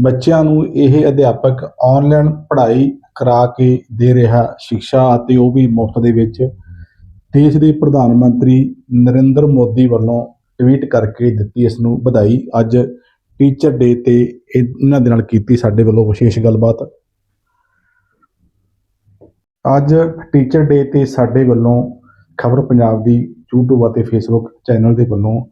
ਬੱਚਿਆਂ ਨੂੰ ਇਹ ਅਧਿਆਪਕ ਆਨਲਾਈਨ ਪੜ੍ਹਾਈ ਕਰਾ ਕੇ ਦੇ ਰਿਹਾ ਸ਼ਿਕਸ਼ਾ ਅਤੇ ਉਹ ਵੀ ਮੁਫਤ ਦੇ ਵਿੱਚ ਦੇਸ਼ ਦੇ ਪ੍ਰਧਾਨ ਮੰਤਰੀ ਨਰਿੰਦਰ ਮੋਦੀ ਵੱਲੋਂ ਟਵੀਟ ਕਰਕੇ ਦਿੱਤੀ ਇਸ ਨੂੰ ਵਧਾਈ। ਅੱਜ ਟੀਚਰ ਡੇ ਤੇ ਇਹਨਾਂ ਦੇ ਨਾਲ ਕੀਤੀ ਸਾਡੇ ਵੱਲੋਂ ਵਿਸ਼ੇਸ਼ ਗੱਲਬਾਤ। ਅੱਜ ਟੀਚਰ ਡੇ ਤੇ ਸਾਡੇ ਵੱਲੋਂ ਖਬਰ ਪੰਜਾਬ ਦੀ YouTube ਅਤੇ Facebook ਚੈਨਲ ਦੇ ਵੱਲੋਂ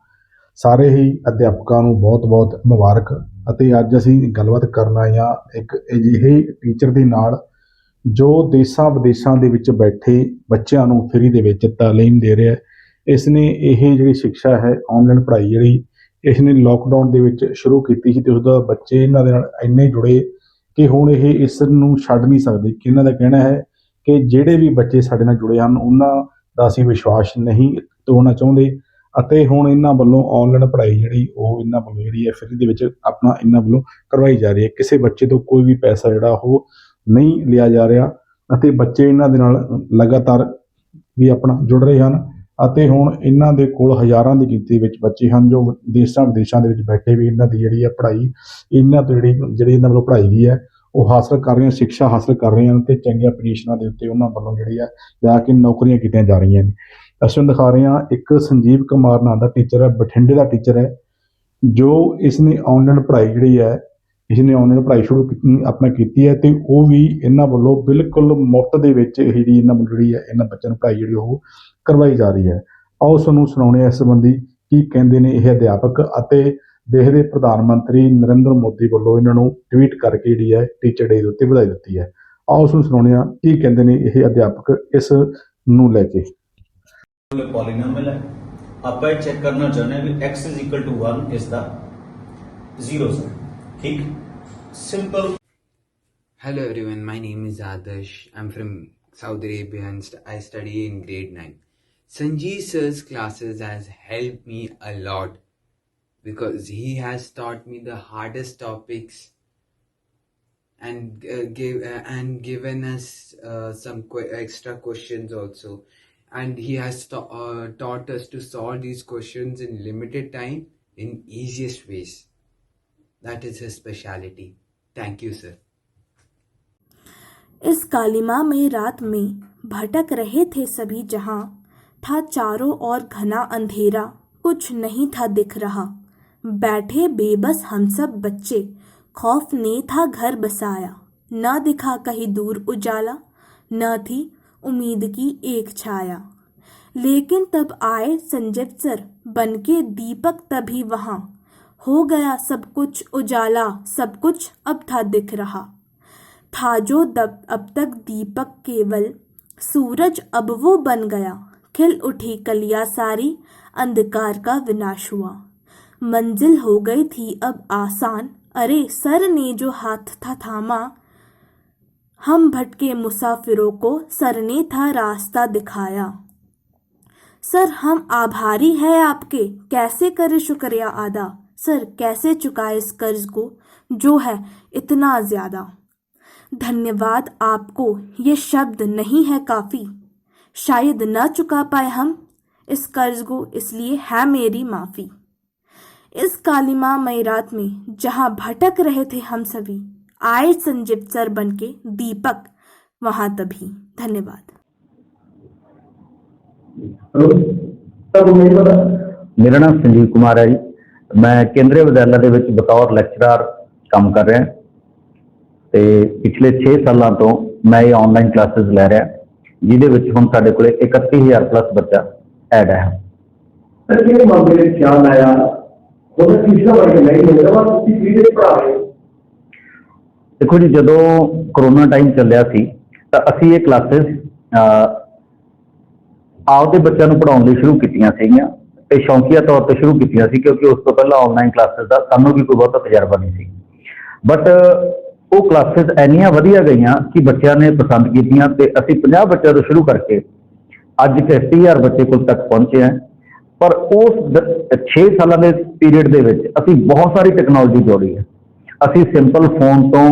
ਸਾਰੇ ਹੀ ਅਧਿਆਪਕਾਂ ਨੂੰ ਬਹੁਤ-ਬਹੁਤ ਮੁਬਾਰਕ। ਅਤੇ ਅੱਜ ਅਸੀਂ ਗੱਲਬਾਤ ਕਰਨ ਆਏ ਹਾਂ ਇੱਕ ਅਜਿਹੇ ਟੀਚਰ ਦੇ ਨਾਲ, ਜੋ ਦੇਸ਼ਾਂ ਵਿਦੇਸ਼ਾਂ ਦੇ ਵਿੱਚ ਬੈਠੇ ਬੱਚਿਆਂ ਨੂੰ ਫ੍ਰੀ ਦੇ ਵਿੱਚ ਤਾਲੀਮ ਦੇ ਰਿਹਾ ਹੈ। ਇਸ ਨੇ ਇਹ ਜਿਹੜੀ ਸਿੱਖਿਆ ਹੈ ਆਨਲਾਈਨ ਪੜ੍ਹਾਈ ਜਿਹੜੀ ਇਸ ਨੇ ਲੋਕਡਾਊਨ ਦੇ ਵਿੱਚ ਸ਼ੁਰੂ ਕੀਤੀ ਸੀ ਤੇ ਉਸ ਦਾ ਬੱਚੇ ਇਹਨਾਂ ਦੇ ਨਾਲ ਇੰਨੇ ਜੁੜੇ ਕਿ ਹੁਣ ਇਹ ਇਸ ਨੂੰ ਛੱਡ ਨਹੀਂ ਸਕਦੇ। ਕਿ ਇਹਨਾਂ ਦਾ ਕਹਿਣਾ ਹੈ ਕਿ ਜਿਹੜੇ ਵੀ ਬੱਚੇ ਸਾਡੇ ਨਾਲ ਜੁੜੇ ਹਨ, ਉਹਨਾਂ ਦਾ ਅਸੀਂ ਵਿਸ਼ਵਾਸ ਨਹੀਂ ਤੋੜਨਾ ਚਾਹੁੰਦੇ। ਅਤੇ ਹੁਣ ਇਹਨਾਂ ਵੱਲੋਂ ਆਨਲਾਈਨ ਪੜ੍ਹਾਈ ਜਿਹੜੀ ਉਹ ਇਹਨਾਂ ਵੱਲੋਂ ਜਿਹੜੀ ਹੈ ਫ੍ਰੀ ਦੇ ਵਿੱਚ ਆਪਣਾ ਇਹਨਾਂ ਵੱਲੋਂ ਕਰਵਾਈ ਜਾ ਰਹੀ ਹੈ। ਕਿਸੇ ਬੱਚੇ ਤੋਂ ਕੋਈ ਵੀ ਪੈਸਾ ਜਿਹੜਾ ਉਹ ਨਹੀਂ ਲਿਆ ਜਾ ਰਿਹਾ ਅਤੇ ਬੱਚੇ ਇਹਨਾਂ ਦੇ ਨਾਲ ਲਗਾਤਾਰ ਵੀ ਆਪਣਾ ਜੁੜ ਰਹੇ ਹਨ ਅਤੇ ਹੁਣ ਇਹਨਾਂ ਦੇ ਕੋਲ ਹਜ਼ਾਰਾਂ ਦੀ ਗਿਣਤੀ ਵਿੱਚ ਬੱਚੇ ਹਨ ਜੋ ਦੇਸ਼ਾਂ ਵਿਦੇਸ਼ਾਂ ਦੇ ਵਿੱਚ ਬੈਠੇ ਵੀ ਇਹਨਾਂ ਦੀ ਜਿਹੜੀ ਹੈ ਪੜ੍ਹਾਈ, ਇਹਨਾਂ ਤੋਂ ਜਿਹੜੀ ਜਿਹੜੀ ਇਹਨਾਂ ਵੱਲੋਂ ਪੜ੍ਹਾਈ ਗਈ ਹੈ, ਉਹ ਹਾਸਲ ਕਰ ਰਹੇ ਹਨ ਸਿੱਖਿਆ ਹਾਸਲ ਕਰ ਰਹੇ ਹਨ ਤੇ ਚੰਗੀਆਂ ਪੋਜੀਸ਼ਨਾਂ ਦੇ ਉੱਤੇ ਉਹਨਾਂ ਵੱਲੋਂ ਜਿਹੜੀ ਹੈ ਜਾ ਕੇ ਨੌਕਰੀਆਂ ਕੀਤੀਆਂ ਜਾ ਰਹੀਆਂ ਨੇ। ਅਸੀਂ ਹੁਣ ਦਿਖਾ ਰਹੇ ਹਾਂ, ਇੱਕ ਸੰਜੀਵ ਕੁਮਾਰ ਨਾਂ ਦਾ ਟੀਚਰ ਹੈ, ਬਠਿੰਡੇ ਦਾ ਟੀਚਰ ਹੈ, ਜੋ ਇਸ ਨੇ ਆਨਲਾਈਨ ਪੜ੍ਹਾਈ ਜਿਹੜੀ ਹੈ ਇਸ ਨੇ ਆਨਲਾਈਨ ਪੜ੍ਹਾਈ ਸ਼ੁਰੂ ਕੀਤੀ ਆਪਣਾ ਕੀਤੀ ਹੈ ਤੇ ਉਹ ਵੀ ਇਹਨਾਂ ਵੱਲੋਂ ਬਿਲਕੁਲ ਮੁਫਤ ਦੇ ਵਿੱਚ ਇਹ ਜਿਹੜੀ ਇਹਨਾਂ ਵੱਲੋਂ ਜਿਹੜੀ ਹੈ, ਇਹਨਾਂ ਬੱਚਿਆਂ ਨੂੰ ਪੜ੍ਹਾਈ ਜਿਹੜੀ ਉਹ ਕਰਵਾਈ ਜਾ ਰਹੀ ਹੈ। ਆਓ ਤੁਹਾਨੂੰ ਸੁਣਾਉਣੇ ਹਾਂ ਇਸ ਸੰਬੰਧੀ ਕੀ ਕਹਿੰਦੇ ਨੇ ਇਹ ਅਧਿਆਪਕ ਅਤੇ ਦੇਸ਼ ਦੇ ਪ੍ਰਧਾਨ ਮੰਤਰੀ ਨਰਿੰਦਰ ਮੋਦੀ ਵੱਲੋਂ ਇਹਨਾਂ ਨੂੰ ਟਵੀਟ ਕਰਕੇ ਜਿਹੜੀ ਹੈ ਟੀਚਰ ਡੇ ਦੇ ਉੱਤੇ ਵਧਾਈ ਦਿੱਤੀ ਹੈ। ਆਓ ਤੁਹਾਨੂੰ ਸੁਣਾਉਂਦੇ ਹਾਂ ਕੀ ਕਹਿੰਦੇ ਨੇ ਇਹ ਅਧਿਆਪਕ ਇਸ ਨੂੰ ਲੈ ਕੇ। polynomial है। आप वाई चेक करना जाने भी x is equal to one is the zero ठीक? Hello everyone, my name is Adesh. I'm from Saudi Arabia and I study in grade 9. Sanjeev sir's classes has helped me a lot because he has taught me the hardest topics and uh, uh, given us uh, some extra questions also. And he has ta- uh, taught us to solve these questions in limited time in easiest ways that is his speciality thank you sir इस कालिमा में रात में भटक रहे थे सभी जहाँ था चारों ओर घना अंधेरा कुछ नहीं था दिख रहा बैठे बेबस हम सब बच्चे खौफ ने था घर बसाया न दिखा कहीं दूर उजाला न थी उम्मीद की एक छाया। लेकिन तब आए संजीव सर, बनके दीपक तभी वहाँ। हो गया सब कुछ उजाला, सब कुछ अब था दिख रहा। था जो दब, अब तक दीपक केवल सूरज, अब वो बन गया। खिल उठी कलिया सारी, अंधकार का विनाश हुआ। मंजिल हो गई थी अब आसान। अरे सर ने जो हाथ था थामा हम भटके मुसाफिरों को सर ने था रास्ता दिखाया। सर, हम आभारी हैं आपके। कैसे करें शुक्रिया आदा सर, कैसे चुकाए इस कर्ज को? जो है, इतना ज़्यादा। धन्यवाद आपको, ये शब्द नहीं है काफ़ी। शायद न चुका पाए हम, इस कर्ज को, इसलिए है मेरी माफ़ी। इस कालिमा मई रात में, जहाँ भटक रहे थे हम सभी आए संजीव सर बनके दीपक वहां तभी धन्यवाद ਮੇਰਾ ਨਾਮ ਸੰਜੀਵ ਕੁਮਾਰ ਹੈ ਜੀ ਮੈਂ ਕੇਂਦਰੀ ਵਿਦਿਆਲਿਆ ਦੇ ਵਿੱਚ ਬਤੌਰ ਲੈਕਚਰਰ ਕੰਮ ਕਰ ਰਿਹਾ ਤੇ ਪਿਛਲੇ 6 ਸਾਲਾਂ ਤੋਂ ਮੈਂ ਇਹ ਆਨਲਾਈਨ ਕਲਾਸਿਸ ਲੈ ਰਿਹਾ ਜਿਹਦੇ ਵਿੱਚ ਹੁਣ ਸਾਡੇ ਕੋਲੇ 31000 ਪਲੱਸ ਬੱਚਾ ਐਡ ਹੈ ਸਰ ਜਿਹੜੇ ਮਾਮਲੇ ਵਿੱਚ ਖਿਆਲ ਆਇਆ ਉਹਦਾ ਤੀਸਰਾ ਵਰਗ ਨਹੀਂ ਮਿਲਦਾ ਵਾ ਤੁਸੀਂ ਵੀ ਦੇ ਪੜਾ ਰਹੇ ਹੋ ਦੇਖੋ ਜੀ, ਜਦੋਂ ਕਰੋਨਾ ਟਾਈਮ ਚੱਲਿਆ ਸੀ, ਤਾਂ ਅਸੀਂ ਇਹ ਕਲਾਸਿਸ ਆਪਦੇ ਬੱਚਿਆਂ ਨੂੰ ਪੜਾਉਣ ਲਈ ਸ਼ੁਰੂ ਕੀਤੀਆਂ ਸੀਗੀਆਂ। ਤੇ ਸ਼ੌਂਕੀਆ ਤੌਰ ਤੇ ਸ਼ੁਰੂ ਕੀਤੀਆਂ ਸੀ, ਕਿਉਂਕਿ ਉਸ ਤੋਂ ਪਹਿਲਾਂ ਆਨਲਾਈਨ ਕਲਾਸਿਸ ਦਾ ਸਾਨੂੰ ਵੀ ਕੋਈ ਬਹੁਤਾ ਤਜਰਬਾ ਨਹੀਂ ਸੀ। ਬਟ ਉਹ ਕਲਾਸਿਸ ਇੰਨੀਆਂ ਵਧੀਆ ਗਈਆਂ ਕਿ ਬੱਚਿਆਂ ਨੇ ਪਸੰਦ ਕੀਤੀਆਂ ਤੇ ਅਸੀਂ 50 ਬੱਚਿਆਂ ਤੋਂ ਸ਼ੁਰੂ ਕਰਕੇ ਅੱਜ 30000 ਬੱਚੇ ਕੋਲ ਤੱਕ ਪਹੁੰਚੇ ਹਾਂ ਪਰ ਉਸ 6 ਸਾਲਾਂ ਦੇ ਪੀਰੀਅਡ ਦੇ ਵਿੱਚ ਅਸੀਂ ਬਹੁਤ ਸਾਰੀ ਟੈਕਨੋਲੋਜੀ ਜੋੜੀ ਹੈ ਅਸੀਂ ਸਿੰਪਲ ਫੋਨ ਤੋਂ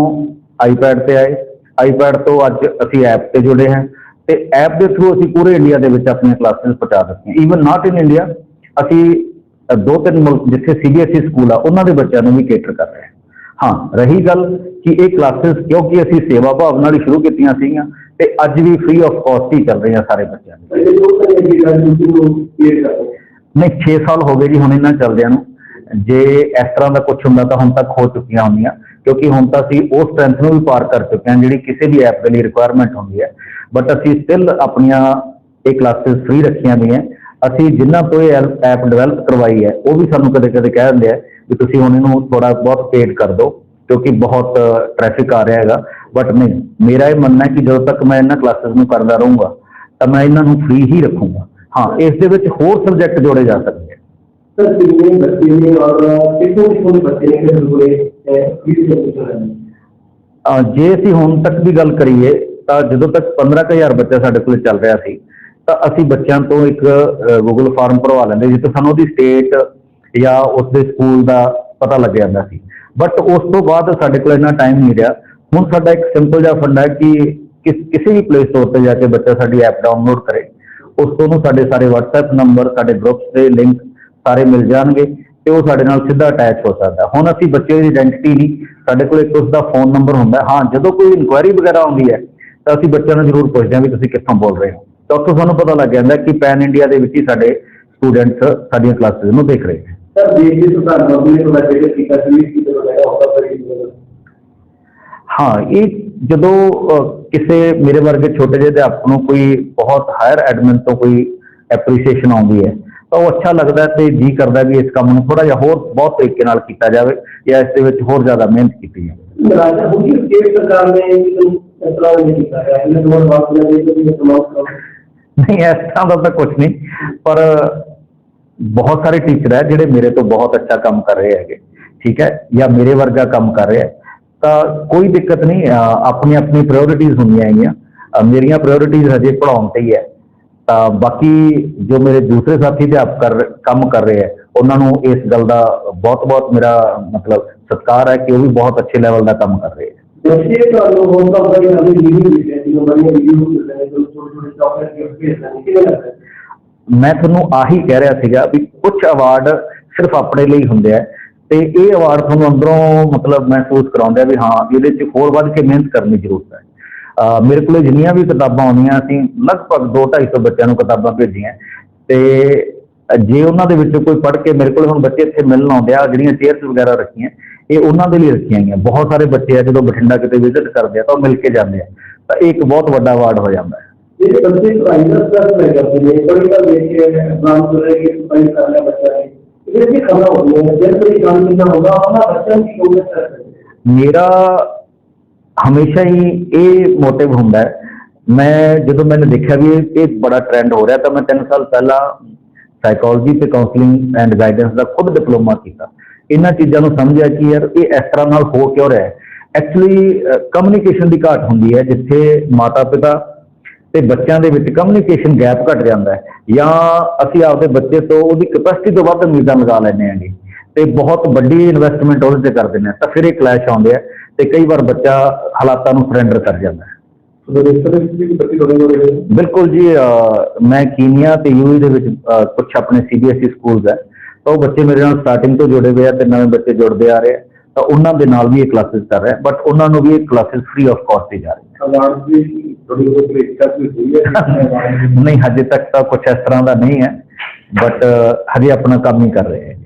ਆਈਪੈਡ ਤੇ ਆਏ। ਆਈਪੈਡ ਤੋਂ ਅੱਜ ਅਸੀਂ ਐਪ ਤੇ ਜੁੜੇ ਹਾਂ ਤੇ ਐਪ ਦੇ ਥਰੂ ਅਸੀਂ ਪੂਰੇ ਇੰਡੀਆ ਦੇ ਵਿੱਚ ਆਪਣੀਆਂ ਕਲਾਸਿਸ ਪਹੁੰਚਾ ਦਿੱਤੀਆਂ। ਈਵਨ ਨਾਟ ਇਨ ਇੰਡੀਆ ਅਸੀਂ ਦੋ ਤਿੰਨ ਮੁਲਕ ਜਿੱਥੇ ਸੀਬੀਐਸਈ ਸਕੂਲ ਆ ਉਹਨਾਂ ਦੇ ਬੱਚਿਆਂ ਨੂੰ ਵੀ ਕੇਟਰ ਕਰ ਰਹੇ ਹਾਂ। ਹਾਂ ਰਹੀ ਗੱਲ ਕਿ ਇਹ ਕਲਾਸਿਸ ਕਿਉਂਕਿ ਅਸੀਂ ਸੇਵਾ ਭਾਵ ਨਾਲ ਹੀ ਸ਼ੁਰੂ ਕੀਤੀਆਂ ਸੀਗੀਆਂ ਤੇ ਅੱਜ ਵੀ ਫ੍ਰੀ ਆਫ ਕਾਸਟ ਹੀ ਚੱਲ ਰਹੀਆਂ ਸਾਰੇ ਬੱਚਿਆਂ ਨੂੰ ਨਹੀਂ 6 ਸਾਲ ਹੋ ਗਏ ਜੀ ਹੁਣ ਇਹਨਾਂ ਚੱਲਦਿਆਂ ਨੂੰ। ਜੇ ਇਸ ਤਰ੍ਹਾਂ ਦਾ ਕੁਝ ਹੁੰਦਾ ਤਾਂ ਹੁਣ ਤੱਕ ਹੋ ਚੁੱਕੀਆਂ ਹੁੰਦੀਆਂ, ਕਿਉਂਕਿ ਹੁਣ ਤਾਂ ਅਸੀਂ ਉਹ ਸਟਰੈਂਥ ਨੂੰ ਵੀ ਪਾਰ ਕਰ ਚੁੱਕੇ ਹਾਂ ਜਿਹੜੀ ਕਿਸੇ ਵੀ ਐਪ ਦੇ ਲਈ ਰਿਕੁਆਇਰਮੈਂਟ ਹੁੰਦੀ ਹੈ। ਬਟ ਅਸੀਂ ਸਟਿਲ ਆਪਣੀਆਂ ਇਹ ਕਲਾਸਿਸ ਫ੍ਰੀ ਰੱਖੀਆਂ ਗਈਆਂ। ਅਸੀਂ ਜਿਨ੍ਹਾਂ ਤੋਂ ਇਹ ਐਪ ਡਿਵੈਲਪ ਕਰਵਾਈ ਹੈ, ਉਹ ਵੀ ਸਾਨੂੰ ਕਦੇ ਕਦੇ ਕਹਿ ਦਿੰਦੇ ਆ ਵੀ ਤੁਸੀਂ ਹੁਣ ਇਹਨੂੰ ਥੋੜਾ ਬਹੁਤ ਪੇਡ ਕਰ ਦਿਓ, ਕਿਉਂਕਿ ਬਹੁਤ ਟ੍ਰੈਫਿਕ ਆ ਰਿਹਾ ਹੈਗਾ। ਬਟ ਨਹੀਂ, ਮੇਰਾ ਇਹ ਮੰਨਣਾ ਹੈ ਕਿ ਜਦੋਂ ਤੱਕ ਮੈਂ ਇਹਨਾਂ ਕਲਾਸਿਸ ਨੂੰ ਕਰਦਾ ਰਹੂੰਗਾ, ਤਾਂ ਮੈਂ ਇਹਨਾਂ ਨੂੰ ਫ੍ਰੀ ਹੀ ਰੱਖੂੰਗਾ। ਹਾਂ, ਇਸ ਦੇ ਵਿੱਚ ਹੋਰ ਸਬਜੈਕਟ ਜੋੜੇ ਜਾ ਸਕਦੇ ਆ। ਸਰ, ਕਿੰਨੇ ਬੱਚੇ ਨੇ ਔਰ ਕਿੱਥੋਂ ਕਿੱਥੋਂ ਦੇ ਬੱਚੇ ਨੇ ਕਿ ਜੇ ਅਸੀਂ ਹੁਣ ਤੱਕ ਦੀ ਗੱਲ ਕਰੀਏ, ਤਾਂ ਜਦੋਂ ਤੱਕ 15000 ਬੱਚਾ ਸਾਡੇ ਕੋਲ ਚੱਲ ਰਿਹਾ ਸੀ, ਤਾਂ ਅਸੀਂ ਬੱਚਿਆਂ ਤੋਂ ਇੱਕ ਗੂਗਲ ਫਾਰਮ ਭਰਵਾ ਲੈਂਦੇ ਜਿੱਥੇ ਸਾਨੂੰ ਉਹਦੀ ਸਟੇਟ ਜਾਂ ਉਸ ਦੇ ਸਕੂਲ ਦਾ ਪਤਾ ਲੱਗ ਜਾਂਦਾ ਸੀ। ਬਟ ਉਸ ਤੋਂ ਬਾਅਦ ਸਾਡੇ ਕੋਲ ਇੰਨਾ ਟਾਈਮ ਨਹੀਂ ਰਿਹਾ। ਹੁਣ ਸਾਡਾ ਇੱਕ ਸਿੰਪਲ ਜਿਹਾ ਫੰਡ ਹੈ ਕਿ ਕਿਸੇ ਵੀ ਪਲੇ ਸਟੋਰ ਤੇ ਜਾ ਕੇ ਬੱਚਾ ਸਾਡੀ ਐਪ ਡਾਊਨਲੋਡ ਕਰੇ। ਉਸ ਤੋਂ ਉਹਨੂੰ ਸਾਡੇ ਸਾਰੇ WhatsApp ਨੰਬਰ ਸਾਡੇ ਗਰੁੱਪਸ ਦੇ ਲਿੰਕ ਸਾਰੇ ਮਿਲ ਜਾਣਗੇ ਤੇ ਉਹ ਸਾਡੇ ਨਾਲ ਸਿੱਧਾ ਅਟੈਚ ਹੋ ਸਕਦਾ। ਹੁਣ ਅਸੀਂ ਬੱਚੇ ਦੀ ਆਇਡੈਂਟੀ ਨਹੀਂ ਸਾਡੇ ਕੋਲ ਇੱਕ ਉਸ ਦਾ ਫੋਨ ਨੰਬਰ ਹੁੰਦਾ ਹੈ। ਜਦੋਂ ਕੋਈ ਇਨਕੁਆਇਰੀ ਵਗੈਰਾ ਆਉਂਦੀ ਹੈ ਤਾਂ ਅਸੀਂ ਬੱਚਿਆਂ ਨੂੰ ਜ਼ਰੂਰ ਪੁੱਛਦੇ ਹਾਂ ਵੀ ਤੁਸੀਂ ਕਿੱਥੋਂ ਬੋਲ ਰਹੇ ਹੋ। ਤਾਂ ਉੱਥੋਂ ਸਾਨੂੰ ਪਤਾ ਲੱਗ ਜਾਂਦਾ ਕਿ ਪੈਨ ਇੰਡੀਆ ਦੇ ਵਿੱਚ ਹੀ ਸਾਡੇ ਸਟੂਡੈਂਟਸ ਸਾਡੀਆਂ ਕਲਾਸਿਸ ਨੂੰ ਦੇਖ ਰਹੇ ਨੇ। ਸਰ ਦੇਸ਼ ਦੀ ਗਵਰਨਮੈਂਟ ਨੇ ਪ੍ਰੋਵਾਈਡ ਕੀਤਾ ਸੀ ਕਿ ਵਗੈਰਾ ਆਫਰ ਕਰੀ ਹਾਂ ਇਹ ਜਦੋਂ ਕਿਸੇ ਮੇਰੇ ਵਰਗੇ ਛੋਟੇ ਜਿਹੇ ਅਧਿਆਪਕ ਨੂੰ ਕੋਈ ਬਹੁਤ ਹਾਇਰ ਐਡਮਿਨ ਤੋਂ ਕੋਈ ਐਪਰੀਸੀਏਸ਼ਨ ਆਉਂਦੀ ਹੈ ਤਾਂ ਉਹ ਅੱਛਾ ਲੱਗਦਾ ਹੈ ਤੇ ਜੀ ਕਰਦਾ ਵੀ ਇਸ ਕੰਮ ਨੂੰ ਥੋੜਾ ਜਿਹਾ ਹੋਰ ਬਹੁਤ ਤਰੀਕੇ ਨਾਲ ਕੀਤਾ ਜਾਵੇ ਜਾਂ ਇਸ ਦੇ ਵਿੱਚ ਹੋਰ ਜ਼ਿਆਦਾ ਮਿਹਨਤ ਕੀਤੀ ਜਾਵੇ। ਰਾਜਾ ਹੁਣ ਕੀ ਸਟੇਟ ਸਰਕਾਰ ਨੇ ਇਸ ਤਰ੍ਹਾਂ ਨਹੀਂ ਕੀਤਾ ਹੈ। ਇਹਨਾਂ ਦੋ ਬਾਤ ਨੇ ਇਹ ਵੀ ਸਮਾਪਤ ਕਰੋ ਨਹੀਂ ਇਸ ਤਰ੍ਹਾਂ ਦਾ ਤਾਂ ਕੁਝ ਨਹੀਂ ਪਰ ਬਹੁਤ ਸਾਰੇ ਟੀਚਰ ਹੈ ਜਿਹੜੇ ਮੇਰੇ ਤੋਂ ਬਹੁਤ ਅੱਛਾ ਕੰਮ ਕਰ ਰਹੇ ਹੈਗੇ ਠੀਕ ਹੈ ਜਾਂ ਮੇਰੇ ਵਰਗਾ ਕੰਮ ਕਰ ਰਹੇ ਹੈ। ਤਾਂ ਕੋਈ ਦਿੱਕਤ ਨਹੀਂ ਆਪਣੀ ਆਪਣੀ ਪ੍ਰਾਇੋਰਟੀਜ਼ ਹੁੰਦੀਆਂ ਹੈਗੀਆਂ। ਅਹ ਮੇਰੀਆਂ ਪ੍ਰਾਇੋਰਟੀਜ਼ ਹਜੇ ਪੜਾਉਣ ਤੇ ਹੀ ਹੈ। ਤਾਂ ਬਾਕੀ ਜੋ ਮੇਰੇ ਦੂਸਰੇ ਸਾਥੀ ਅਧਿਆਪਕ ਕਰ ਕੰਮ ਕਰ ਰਹੇ ਹੈ ਉਹਨਾਂ ਨੂੰ ਇਸ ਗੱਲ ਦਾ ਬਹੁਤ ਬਹੁਤ ਮੇਰਾ ਮਤਲਬ ਸਤਿਕਾਰ ਹੈ ਕਿ ਉਹ ਵੀ ਬਹੁਤ ਅੱਛੇ ਲੈਵਲ ਦਾ ਕੰਮ ਕਰ ਰਹੇ ਹੈ ਬੱਚੇ ਤੁਹਾਨੂੰ ਹੋਰ ਤਾਂ ਬੜੀ ਨਵੀਂ ਵੀਡੀਓ ਮਿਲ ਰਹੀ ਹੈ ਜਿਵੇਂ ਬੜੀਆਂ ਵੀਡੀਓ ਮਿਲ ਰਹੀਆਂ ਜੋ ਛੋਟੇ ਛੋਟੇ ਚਾਕਲੇਟ ਗਿਫਟ ਭੇਜਦੇ ਨੇ ਕਿਵੇਂ ਲੱਗਦਾ ਹੈ? ਮੈਂ ਤੁਹਾਨੂੰ ਆਹੀ ਕਹਿ ਰਿਹਾ ਸੀਗਾ ਵੀ ਕੁਝ ਅਵਾਰਡ ਸਿਰਫ ਆਪਣੇ ਲਈ ਹੁੰਦੇ ਆ ਤੇ ਇਹ ਅਵਾਰਡ ਤੁਹਾਨੂੰ ਅੰਦਰੋਂ ਮਤਲਬ ਮਹਿਸੂਸ ਕਰਾਉਂਦੇ ਆ ਵੀ ਹਾਂ ਇਹਦੇ 'ਚ ਹੋਰ ਵੱਧ ਕੇ ਮਿਹਨਤ ਕਰਨੀ ਜ਼ਰੂਰਤ ਹੈ ਮੇਰੇ ਕੋਲੇ ਜਿੰਨੀਆਂ ਵੀ ਕਿਤਾਬਾਂ ਆਉਂਦੀਆਂ ਅਸੀਂ ਲਗਭਗ 2-250 ਬੱਚਿਆਂ ਨੂੰ ਕਿਤਾਬਾਂ ਭੇਜੀਆਂ। ਤੇ ਜੇ ਉਹਨਾਂ ਦੇ ਵਿੱਚੋਂ ਕੋਈ ਪੜ੍ਹ ਕੇ ਮੇਰੇ ਕੋਲ ਹੁਣ ਬੱਚੇ ਇੱਥੇ ਮਿਲਣ ਆਉਂਦੇ ਆ ਜਿਹੜੀਆਂ ਚੇਅਰਸ ਵਗੈਰਾ ਰੱਖੀਆਂ ਇਹ ਉਹਨਾਂ ਦੇ ਲਈ ਰੱਖੀਆਂ ਗਈਆਂ। ਬਹੁਤ ਸਾਰੇ ਬੱਚੇ ਆ ਜਦੋਂ ਬਠਿੰਡਾ ਕਿਤੇ ਵਿਜ਼ਿਟ ਕਰਦੇ ਆ ਤਾਂ ਉਹ ਮਿਲ ਕੇ ਜਾਂਦੇ ਆ। ਤਾਂ ਇਹ ਇੱਕ ਬਹੁਤ ਵੱਡਾ ਅਵਾਰਡ ਹੋ ਜਾਂਦਾ ਹੈ। ਜਿਹੜੇ ਬੱਚੇ ਪੜ੍ਹਾਈ ਦਾ ਸਟ੍ਰੈਸ ਲੈ ਜਾਂਦੇ ਨੇ ਬੜੀ ਵਾਰ ਦੇਖ ਕੇ ਐਗਜ਼ਾਮ ਕਰ ਰਹੇ ਕਿ ਪੜ੍ਹਾਈ ਕਰ ਲਿਆ ਬੱਚਾ ਨੇ ਇਹ ਵੀ ਖਬਰਾਂ ਹੁੰਦੀਆਂ ਨੇ। ਜਦ ਕੋਈ ਕੰਮ ਨਹੀਂ ਹੋਗਾ ਉਹਨਾਂ ਬੱਚਿਆਂ ਦੀ ਕੋਈ ਸਟ੍ਰੈਸ ਹੈ ਮੇਰਾ ਹਮੇਸ਼ਾ ਹੀ ਇਹ ਮੋਟਿਵ ਹੁੰਦਾ ਮੈਂ ਜਦੋਂ ਮੈंने ਦੇਖਿਆ ਵੀ ਇਹ ਬੜਾ ਟ੍ਰੈਂਡ ਹੋ ਰਿਹਾ, ਤਾਂ ਮੈਂ 3 ਸਾਲ ਪਹਿਲਾਂ ਸਾਈਕੋਲੋਜੀ ਤੇ ਕਾਉਂਸਲਿੰਗ ਐਂਡ ਗਾਈਡੈਂਸ ਦਾ ਖੁਦ ਡਿਪਲੋਮਾ ਕੀਤਾ। ਇਹਨਾਂ ਚੀਜ਼ਾਂ ਨੂੰ ਸਮਝਿਆ ਕਿ ਯਾਰ ਇਹ ਇਸ ਤਰ੍ਹਾਂ ਨਾਲ ਹੋ ਕਿਉਂ ਰਿਹਾ ਹੈ। ਐਕਚੁਅਲੀ ਕਮਿਊਨੀਕੇਸ਼ਨ ਦੀ ਘਾਟ ਹੁੰਦੀ ਹੈ, ਜਿੱਥੇ ਮਾਤਾ ਪਿਤਾ ਤੇ ਬੱਚਿਆਂ ਦੇ ਵਿੱਚ ਕਮਿਊਨੀਕੇਸ਼ਨ ਗੈਪ ਘਟ ਜਾਂਦਾ ਹੈ। ਜਾਂ ਅਸੀਂ ਆਪਦੇ ਬੱਚੇ ਤੋਂ ਉਹਦੀ ਕੈਪੈਸਿਟੀ ਤੋਂ ਵੱਧ ਉਮੀਦਾਂ ਲਗਾ ਲੈਂਦੇ ਹਾਂਗੇ। ਤੇ ਬਹੁਤ ਵੱਡੀ ਇਨਵੈਸਟਮੈਂਟ ਉਹਦੇ ਤੇ ਕਰ ਦਿੰਦੇ ਹਾਂ। ਤਾਂ ਫਿਰ ਇਹ ਕਲੈਸ਼ ਆਉਂਦੇ ਆ। ਤੇ ਕਈ ਵਾਰ ਬੱਚਾ ਹਾਲਾਤਾਂ ਨੂੰ ਸਰੈਂਡਰ ਕਰ ਜਾਂਦਾ ਹੈ। ਬਿਲਕੁਲ ਜੀ ਮੈਂ ਕੀਨੀਆ ਤੇ ਯੂਏ ਦੇ ਵਿੱਚ ਕੁਝ ਆਪਣੇ ਸੀਬੀਐਸਈ ਸਕੂਲਸ ਹੈ। ਤਾਂ ਉਹ ਬੱਚੇ ਮੇਰੇ ਨਾਲ ਸਟਾਰਟਿੰਗ ਤੋਂ ਜੁੜੇ ਹੋਏ ਆ ਤੇ ਨਵੇਂ ਬੱਚੇ ਜੁੜਦੇ ਆ ਰਹੇ ਆ। ਤਾਂ ਉਹਨਾਂ ਦੇ ਨਾਲ ਵੀ ਇਹ ਕਲਾਸਿਸ ਕਰ ਰਿਹਾ ਬਟ ਉਹਨਾਂ ਨੂੰ ਵੀ ਇਹ ਕਲਾਸਿਸ ਫ੍ਰੀ ਆਫ ਕਾਸਟ ਹੀ ਜਾ ਹੋਈ ਹੈ? ਨਹੀਂ ਹਜੇ ਤੱਕ ਤਾਂ ਕੁਝ ਇਸ ਤਰ੍ਹਾਂ ਦਾ ਨਹੀਂ ਹੈ ਬਟ ਹਜੇ ਆਪਣਾ ਕੰਮ ਹੀ ਕਰ ਰਹੇ ਹੈ